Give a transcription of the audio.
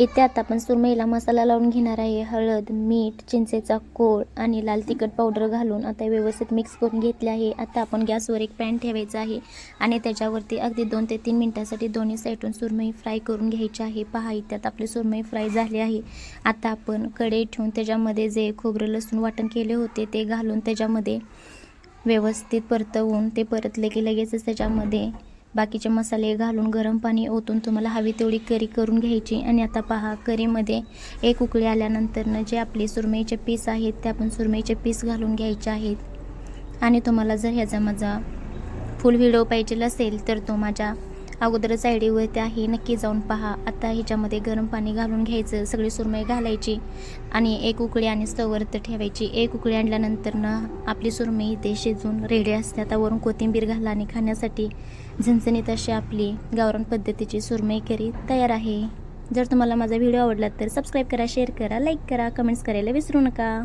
इथे आता आपण सुरमईला मसाला लावून घेणार आहे. हळद मीठ चिंचेचा कोळ आणि लाल तिखट पावडर घालून आता व्यवस्थित मिक्स करून घेतले आहे. आता आपण गॅसवर एक पॅन ठेवायचा आहे आणि त्याच्यावरती अगदी दोन ते तीन मिनटासाठी दोन्ही साईडून सुरमई फ्राय करून घ्यायची आहे. पहा इथे आपली सुरमई फ्राय झाली आहे. आता आपण कढई ठेवून त्याच्यामध्ये जे खोबरं लसूण वाटण केले होते ते घालून त्याच्यामध्ये व्यवस्थित परतवून ते परतले की लगेचच त्याच्यामध्ये बाकीचे मसाले घालून गरम पाणी ओतून तुम्हाला हवी तेवढी करी करून घ्यायची. आणि आता पहा करीमध्ये एक उकळी आल्यानंतरनं जे आपले सुरमईचे पीस आहेत ते आपण सुरमईचे पीस घालून घ्यायचे आहेत. आणि तुम्हाला जर ह्याचा माझा फुल व्हिडिओ पाहिजे असेल तर तो माझ्या अगोदरच आय डीवरती आहे नक्की जाऊन पहा. आता ह्याच्यामध्ये गरम पाणी घालून घ्यायचं सगळी सुरमई घालायची आणि एक उकळी आणि स्टववरती ठेवायची. एक उकळी आणल्यानंतरनं आपली सुरमई इथे शिजून रेडी असते. आता वरून कोथिंबीर घाला आणि खाण्यासाठी झणझणीत अशी आपली गावरान पद्धतीची सुरमई करी तयार आहे. जर तुम्हाला माझा व्हिडिओ आवडला तर सबस्क्राईब करा शेअर करा लाईक करा कमेंट्स करायला विसरू नका.